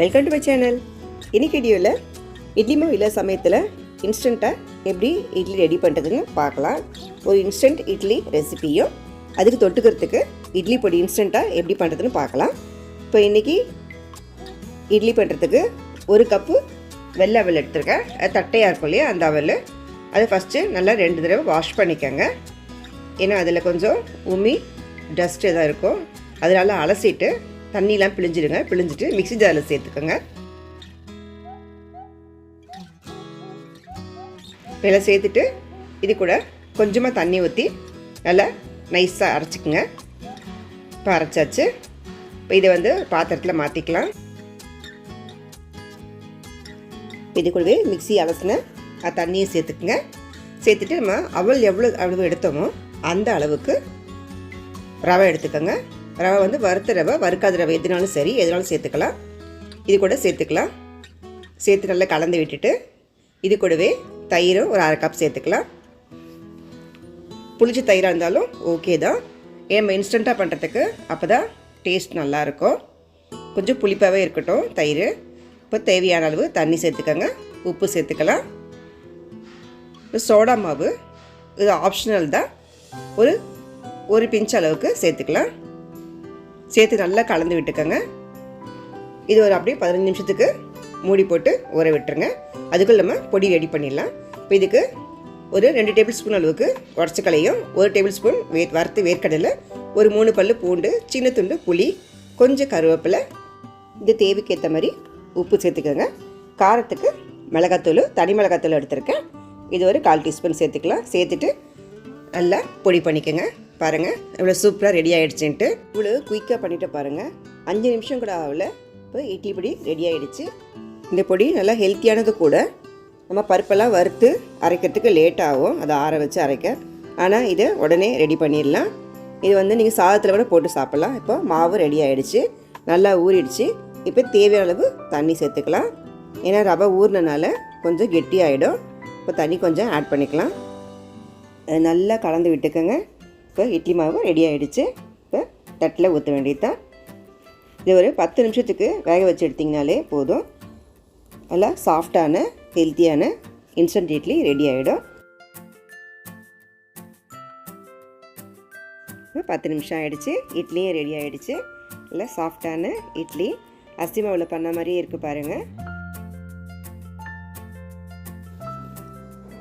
Welcome to my channel இன்னைக்கு வீடியோவில் இட்லி மாவு இல்லை சமயத்தில் இன்ஸ்டண்ட்டாக எப்படி இட்லி ரெடி பண்ணுறதுன்னு பார்க்கலாம். ஒரு இன்ஸ்டன்ட் இட்லி ரெசிபியும் அதுக்கு தொட்டுக்கிறதுக்கு இட்லி பொடி இன்ஸ்டண்ட்டாக எப்படி பண்ணுறதுன்னு பார்க்கலாம். இப்போ இன்றைக்கி இட்லி பண்ணுறதுக்கு ஒரு கப்பு வெள்ளை அவல் எடுத்துருக்கேன். அது தட்டையாக இருக்கும் இல்லையா அந்த அவல். அதை ஃபஸ்ட்டு நல்லா ரெண்டு தடவை வாஷ் பண்ணிக்கோங்க. ஏன்னா அதில் கொஞ்சம் உமி டஸ்ட் எதாவது இருக்கும். அதனால் அலசிட்டு தண்ணியெலாம் பிழிஞ்சிடுங்க. பிழிஞ்சிட்டு மிக்ஸி ஜாரில் சேர்த்துக்கோங்க. இதில் சேர்த்துட்டு இது கூட கொஞ்சமாக தண்ணி ஊற்றி நல்லா நைஸாக அரைச்சிக்கோங்க. இப்போ அரைச்சாச்சு. இப்போ இதை வந்து பாத்திரத்தில் மாற்றிக்கலாம் இது கூடவே மிக்ஸி அலசின அது தண்ணியை சேர்த்துக்குங்க. சேர்த்துட்டு நம்ம அவள் எவ்வளோ அளவு எடுத்தோமோ அந்த அளவுக்கு ரவை எடுத்துக்கோங்க. ரவை வந்து வறுத்த ரவை வறுக்காத ரவை எதுனாலும் சரி எதுனாலும் சேர்த்துக்கலாம். இது கூட சேர்த்துக்கலாம். சேர்த்து நல்லா கலந்து விட்டுட்டு இது கூடவே தயிரும் ஒரு அரை கப் சேர்த்துக்கலாம். புளிச்ச தயிராக இருந்தாலும் ஓகே தான். ஏன் நம்ம இன்ஸ்டண்ட்டாக பண்ணுறதுக்கு அப்போ தான் டேஸ்ட் நல்லாயிருக்கும். கொஞ்சம் புளிப்பாகவே இருக்கட்டும் தயிர். இப்போ தேவையான அளவு தண்ணி சேர்த்துக்கோங்க. உப்பு சேர்த்துக்கலாம். சோடா மாவு இது ஆப்ஷனல் தான். ஒரு ஒரு பிஞ்ச் அளவுக்கு சேர்த்துக்கலாம். சேர்த்து நல்லா கலந்து விட்டுக்கோங்க. இது ஒரு அப்படியே பதினஞ்சு நிமிஷத்துக்கு மூடி போட்டு ஊற விட்டுருங்க. அதுக்குள்ள நம்ம பொடி ரெடி பண்ணிடலாம். இப்போ இதுக்கு ஒரு ரெண்டு டேபிள் ஸ்பூன் அளவுக்கு உடச்சக்கலையும் ஒரு டேபிள் ஸ்பூன் வே வறுத்து வேர்க்கடலை ஒரு மூணு பல் பூண்டு சின்ன துண்டு புளி கொஞ்சம் கருவேப்பிலை. இது தேவைக்கு ஏற்ற மாதிரி உப்பு சேர்த்துக்கோங்க. காரத்துக்கு மிளகாத்தூள் தனி மிளகாத்தூள் எடுத்திருக்கேன். இது ஒரு கால் டீஸ்பூன் சேர்த்துக்கலாம். சேர்த்துட்டு நல்லா பொடி பண்ணிக்கோங்க. பாருங்கள் இவ்வளோ சூப்பராக ரெடி ஆகிடுச்சின்ட்டு இவ்வளோ குயிக்காக பண்ணிவிட்டு பாருங்கள் அஞ்சு நிமிஷம் கூட ஆகல. இப்போ இட்லி பொடி ரெடி ஆகிடுச்சு இந்த பொடி நல்லா ஹெல்த்தியானது கூட நம்ம பருப்பெல்லாம் வறுத்து அரைக்கிறதுக்கு லேட் ஆகும். அதை ஆற வச்சு அரைக்க. ஆனால் இதை உடனே ரெடி பண்ணிடலாம். இது வந்து நீங்கள் சாதத்தில் கூட போட்டு சாப்பிட்லாம். இப்போ மாவு ரெடி ஆகிடுச்சு நல்லா ஊறிடுச்சு. இப்போ தேவையான அளவு தண்ணி சேர்த்துக்கலாம். ஏன்னா ரவை ஊறினனால கொஞ்சம் கெட்டியாகிடும் இப்போ தண்ணி கொஞ்சம் ஆட் பண்ணிக்கலாம். அது நல்லா கலந்து விட்டுக்கோங்க. இப்போ இட்லி மாவு ரெடி ஆகிடுச்சு இப்போ தட்டில் ஊற்ற வேண்டியது தான் இது ஒரு பத்து நிமிஷத்துக்கு வேக வச்சு எடுத்திங்கனாலே போதும். நல்லா சாஃப்டான ஹெல்த்தியான இன்ஸ்டன்ட் இட்லி ரெடி ஆகிடும் இப்போ பத்து நிமிஷம் ஆகிடுச்சு இட்லியும் ரெடி ஆகிடுச்சு நல்லா சாஃப்டான இட்லி. அஸ்தி மாவில் பண்ண மாதிரியே இருக்குது பாருங்கள்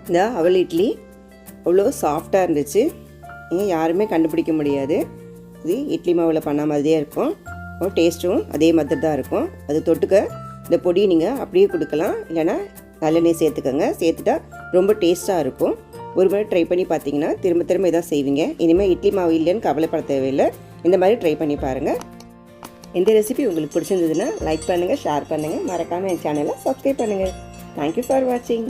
இந்த அவல் இட்லி அவ்வளோ சாஃப்டாக இருந்துச்சு. இங்கே யாருமே கண்டுபிடிக்க முடியாது. இது இட்லி மாவில் பண்ண மாதிரியே இருக்கும். டேஸ்ட்டும் அதே மாதிரி தான் இருக்கும். அது தொட்டுக்க இந்த பொடியை நீங்கள் அப்படியே கொடுக்கலாம். இல்லைனா நல்லெண்ணெய் சேர்த்துக்கோங்க. சேர்த்துட்டா ரொம்ப டேஸ்ட்டாக இருக்கும். ஒரு முறை ட்ரை பண்ணி பார்த்தீங்கன்னா திரும்ப திரும்ப இதான் செய்வீங்க. இனிமேல் இட்லி மாவு இல்லைன்னு கவலைப்பட தேவையில்லை. இந்த மாதிரி ட்ரை பண்ணி பாருங்கள் இந்த ரெசிபி உங்களுக்கு பிடிச்சிருந்ததுன்னா லைக் பண்ணுங்கள் ஷேர் பண்ணுங்கள் மறக்காமல் என் சேனலை சப்ஸ்கிரைப் பண்ணுங்கள் தேங்க்யூ ஃபார் வாட்சிங்